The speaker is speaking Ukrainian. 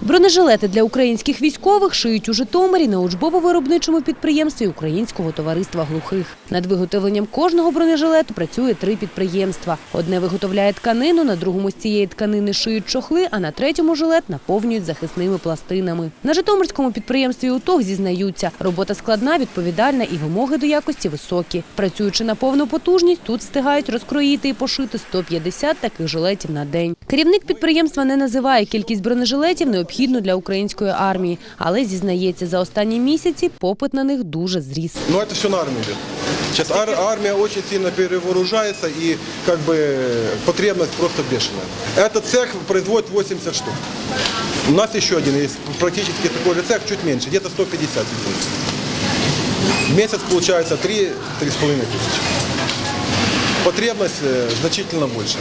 Бронежилети для українських військових шиють у Житомирі на учбово-виробничому підприємстві Українського товариства глухих. Над виготовленням кожного бронежилету працює три підприємства. Одне виготовляє тканину, на другому з цієї тканини шиють чохли, а на третьому жилет наповнюють захисними пластинами. На Житомирському підприємстві УТОГ зізнаються, робота складна, відповідальна і вимоги до якості високі. Працюючи на повну потужність, тут встигають розкроїти і пошити 150 таких жилетів на день. Керівник підприємства не називає кількість бронежилетів необхідну для української армії, але зізнається, за останні місяці попит на них дуже зріс. Но это все на армию идет. Сейчас ар- армия очень сильно перевооружается и как бы потребность просто бешеная. Этот цех производит 80 штук. У нас еще один есть, практически такой же цех, чуть меньше, где-то 150 единиц. В месяц получается 3-3,5 тысячи. Потребность э, значительно больше.